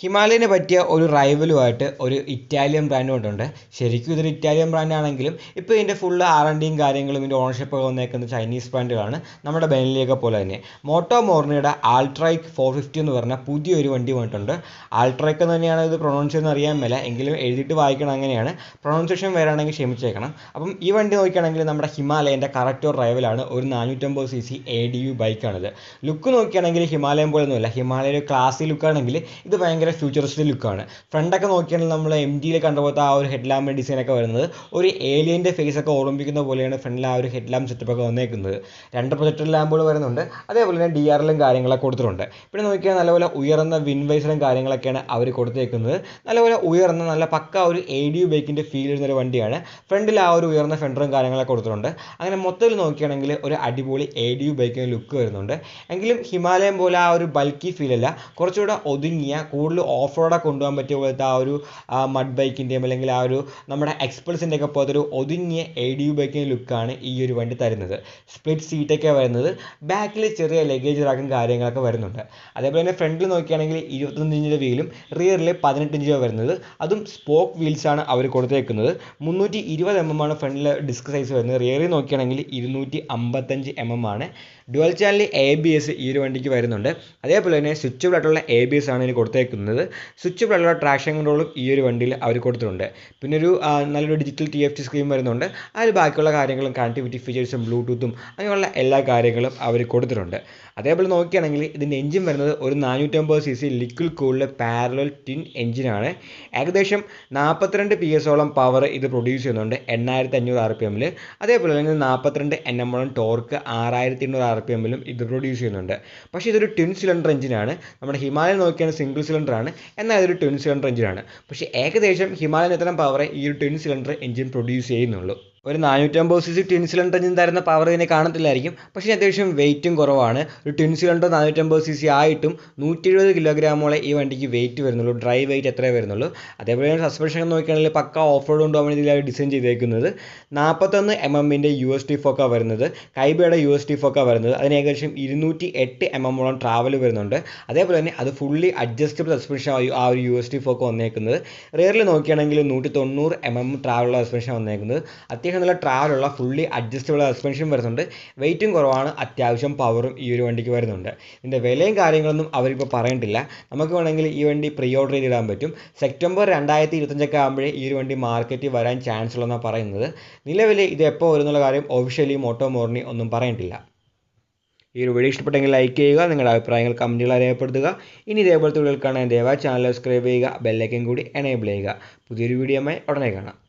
ഹിമാലയന് പറ്റിയ ഒരു റൈവലുമായിട്ട് ഒരു ഇറ്റാലിയൻ ബ്രാൻഡ് കൊണ്ടുണ്ട് ശരിക്കും ഇതൊരു ഇറ്റാലിയൻ ബ്രാൻഡ് ആണെങ്കിലും ഇപ്പോൾ ഇതിന്റെ ഫുൾ ആർ എൻ ഡിയും കാര്യങ്ങളും ഇതിന്റെ ഓണർഷിപ്പ് ഒക്കെ വന്നേക്കുന്ന ചൈനീസ് ബ്രാൻഡുകളാണ് നമ്മുടെ ബെനലിയൊക്കെ പോലെ തന്നെ. മോട്ടോ മോർണിയുടെ ആൾട്രൈക്ക് ഫോർ ഫിഫ്റ്റി എന്ന് പറഞ്ഞ പുതിയൊരു വണ്ടി വന്നിട്ടുണ്ട്. ആൾട്രൈക്ക് എന്ന് തന്നെയാണ് ഇത് പ്രൊണൗൺസ് ചെയ്യുന്നത് അറിയാൻ മേല. എങ്കിലും എഴുതിയിട്ട് വായിക്കണം അങ്ങനെയാണ്. പ്രൊണൗൺസിയേഷൻ വരാണെങ്കിൽ ക്ഷമിച്ചേക്കണം. അപ്പം ഈ വണ്ടി നോക്കുകയാണെങ്കിൽ നമ്മുടെ ഹിമാലയന്റെ കറക്റ്റ് ഒരു റൈവലാണ് ഒരു നാനൂറ്റമ്പത് C C A D U ബൈക്കാണിത് look നോക്കുകയാണെങ്കിൽ ഹിമാലയൻ പോലൊന്നുമില്ല. ഹിമാലയ ഒരു ക്ലാസി ലുക്കാണെങ്കിൽ ഇത് ഭയങ്കര ഫ്യൂച്ചറിസ്റ്റിക് ലുക്കാണ് ഫ്രണ്ടൊക്കെ നോക്കിയാണെങ്കിൽ നമ്മൾ എം ജിയിൽ കണ്ടുപോലത്തെ ആ ഒരു ഹെഡ് ലാമ്പ് ഡിസൈനൊക്കെ വരുന്നത് ഒരു ഏലിയന്റെ ഒക്കെ ഓർമ്മിപ്പിക്കുന്ന പോലെയാണ് ഫ്രണ്ടിൽ ആ ഒരു ഹെഡ് ലാമ്പ് സെറ്റപ്പ് ഒക്കെ വന്നേക്കുന്നത്. രണ്ട് പ്രൊജക്ടർ ലാമ്പുകൾ വരുന്നുണ്ട്. അതേപോലെ തന്നെ ഡി ആറിലും കാര്യങ്ങളൊക്കെ കൊടുത്തിട്ടുണ്ട്. പിന്നെ നോക്കിയാൽ നല്ലപോലെ ഉയർന്ന വിൻവൈസറും കാര്യങ്ങളൊക്കെയാണ് അവർ കൊടുത്തേക്കുന്നത്. നല്ലപോലെ ഉയർന്ന നല്ല പക്ക ഒരു എ ഡി ബൈക്കിന്റെ ഫീൽ വരുന്ന ഒരു വണ്ടിയാണ്. ഫ്രണ്ടിൽ ആ ഒരു ഉയർന്ന ഫെൻഡറും കാര്യങ്ങളൊക്കെ കൊടുത്തിട്ടുണ്ട്. അങ്ങനെ മൊത്തത്തിൽ നോക്കിയാണെങ്കിൽ ഒരു അടിപൊളി എ ഡി ബൈക്കിന് ലുക്ക് വരുന്നുണ്ട്. എങ്കിലും ഹിമാലയം പോലെ ആ ഒരു ബൾക്കി ഫീൽ അല്ല. കുറച്ചുകൂടെ ഒതുങ്ങിയ കൂടുതൽ ഓഫ് റോഡൊക്കെ കൊണ്ടുപോകാൻ പറ്റിയ പോലത്തെ ആ ഒരു മഡ് ബൈക്കിന്റെയും അല്ലെങ്കിൽ ആ ഒരു നമ്മുടെ എക്സ്പ്രസിന്റെ ഒക്കെ പോലത്തെ ഒരു ഒതുങ്ങിയ എ ഡി യു ബൈക്കിന്റെ ലുക്കാണ് ഈ ഒരു വണ്ടി തരുന്നത്. സ്പ്ലിറ്റ് സീറ്റൊക്കെ വരുന്നത്. ബാക്കിൽ ചെറിയ ലഗേജ് റാക്കും കാര്യങ്ങളൊക്കെ വരുന്നുണ്ട്. അതേപോലെ തന്നെ ഫ്രണ്ടിൽ നോക്കുകയാണെങ്കിൽ ഇരുപത്തൊന്ന് ഇഞ്ചിന്റെ വീലും റിയറിൽ പതിനെട്ട് ഇഞ്ച് വരുന്നത്. അതും സ്പോക്ക് വീൽസാണ് അവർ കൊടുത്തേക്കുന്നത്. മുന്നൂറ്റി ഇരുപത് എം എം ആണ് ഫ്രണ്ടിൽ ഡിസ്ക് സൈസ് വരുന്നത്. റിയറിൽ നോക്കുകയാണെങ്കിൽ ഇരുന്നൂറ്റി അമ്പത്തഞ്ച് എം എം ആണ്. Dual channel A B S ഈ ഒരു വണ്ടിക്ക് വരുന്നുണ്ട്. അതേപോലെ തന്നെ സ്വിച്ചബിൾ ആയിട്ടുള്ള എ ബി എസ് ആണ് ഇതിന് കൊടുത്തേക്കുന്നത്. സ്വിച്ചബിൾ ആയിട്ടുള്ള ട്രാക്ഷൻ കൺട്രോളും ഈ ഒരു വണ്ടിയിൽ അവർ കൊടുത്തിട്ടുണ്ട്. പിന്നെ ഒരു നല്ലൊരു digital T F T screen വരുന്നുണ്ട്. അതിൽ ബാക്കിയുള്ള കാര്യങ്ങളും കണക്ടിവിറ്റി ഫീച്ചേഴ്സും ബ്ലൂടൂത്തും അങ്ങനെയുള്ള എല്ലാ കാര്യങ്ങളും അവർ കൊടുത്തിട്ടുണ്ട്. അതേപോലെ നോക്കുകയാണെങ്കിൽ ഇതിന്റെ എഞ്ചിൻ വരുന്നത് ഒരു നാനൂറ്റമ്പത് സി സി ലിക്വിഡ് കൂളിലെ പാരലൽ ടിൻ എഞ്ചിനാണ് ഏകദേശം നാൽപ്പത്തിരണ്ട് പി എസോളം പവർ ഇത് പ്രൊഡ്യൂസ് ചെയ്യുന്നുണ്ട് എണ്ണായിരത്തി അഞ്ഞൂറ് ആർ പി എമ്മിൽ അതേപോലെ തന്നെ നാൽപ്പത്തിരണ്ട് എൻ എമ്മോളം ടോർക്ക് ആറായിരത്തി എണ്ണൂറ് ആർ പി എമ്മിലും ഇത് പ്രൊഡ്യൂസ് ചെയ്യുന്നുണ്ട്. പക്ഷേ ഇതൊരു ട്വിൻ സിലിണ്ടർ എഞ്ചിനാണ് നമ്മുടെ ഹിമാലയൻ നോക്കിയാണ് സിംഗിൾ സിലിണ്ടർ ആണ് എന്നാൽ ഇതൊരു ട്വിൻ സിലിണ്ടർ എഞ്ചിനാണ് പക്ഷേ ഏകദേശം ഹിമാലയൻ എത്തണം പവറേ ഈ ഒരു ട്വിൻ സിലിണ്ടർ എഞ്ചിൻ പ്രൊഡ്യൂസ് ചെയ്യുന്നുള്ളൂ. ഒരു നാനൂറ്റമ്പത് C C twin cylinder engine തരുന്ന പവർ ഇതിനെ കാണത്തില്ലായിരിക്കും. പക്ഷേ അത്യാവശ്യം വെയിറ്റും കുറവാണ്. ഒരു ട്വിൻ സിലിണ്ടർ നാനൂറ്റമ്പത് സി സി ആയിട്ടും നൂറ്റി എഴുപത് കിലോഗ്രാമോളെ ഈ വണ്ടിക്ക് വെയിറ്റ് വരുന്നുള്ളൂ. ഡ്രൈ വെയിറ്റ് എത്രയേ വരുന്നുള്ളൂ. അതേപോലെ തന്നെ സസ്പെൻഷൻ നോക്കുകയാണെങ്കിൽ പക്ക ഓഫ് റോഡ് കൊണ്ടുപോകാൻ ഇതിലാണ് ഡിസൈൻ ചെയ്തേക്കുന്നത്. നാൽപ്പത്തൊന്ന് എം എമ്മിന്റെ യു എസ് ടി ഫോക്ക വരുന്നത്. കൈബയുടെ യു എസ് ടി ഫോക്ക വരുന്നത്. അതിന് ഏകദേശം ഇരുന്നൂറ്റി എട്ട് എം എമ്മോളം ട്രാവൽ വരുന്നുണ്ട്. അതേപോലെ തന്നെ അത് ഫുള്ളി അഡ്ജസ്റ്റബിൾ സസ്പെൻഷൻ ആ ഒരു യു എസ് ടി ഫോക്ക വന്നേക്കുന്നത്. റിയറിൽ നോക്കുകയാണെങ്കിൽ നൂറ്റി തൊണ്ണൂറ് എം എം ട്രാവലുള്ള സസ്പെൻഷൻ വന്നേക്കുന്നത്. അത്യാവശ്യം നല്ല ട്രാവലുള്ള ഫുള്ളി അഡ്ജസ്റ്റബിൾ സസ്പെൻഷൻ വരുന്നുണ്ട്. വെയിറ്റും കുറവാണ്. അത്യാവശ്യം പവറും ഈ ഒരു വണ്ടിക്ക് വരുന്നുണ്ട്. ഇതിന്റെ വിലയും കാര്യങ്ങളൊന്നും അവരിപ്പോൾ പറയണ്ടില്ല. നമുക്ക് വേണമെങ്കിൽ ഈ വണ്ടി പ്രീ ഓർഡർ ചെയ്തിടാൻ പറ്റും. സെപ്റ്റംബർ രണ്ടായിരത്തി ഇരുപത്തഞ്ചൊക്കെ ആകുമ്പോഴേ ഈ ഒരു വണ്ടി മാർക്കറ്റിൽ വരാൻ ചാൻസ് ഉള്ളതെന്നാണ് പറയുന്നത്. നിലവിൽ ഇത് എപ്പോൾ വരുന്നുള്ള കാര്യം ഒഫീഷ്യലി മോട്ടോ മോർണി ഒന്നും പറയണ്ടില്ല. ഈ ഒരു വീഡിയോ ഇഷ്ടപ്പെട്ടെങ്കിൽ ലൈക്ക് ചെയ്യുക നിങ്ങളുടെ അഭിപ്രായങ്ങൾ കമന്റുകൾ രേഖപ്പെടുത്തുക ഇനി ഇതേപോലത്തെ വീഡിയോകൾ കാണാൻ ദയവായി ചാനൽ സബ്സ്ക്രൈബ് ചെയ്യുക ബെല്ലൈക്കൻ കൂടി എനേബിൾ ചെയ്യുക. പുതിയൊരു വീഡിയോയുമായി ഉടനെ കാണാം.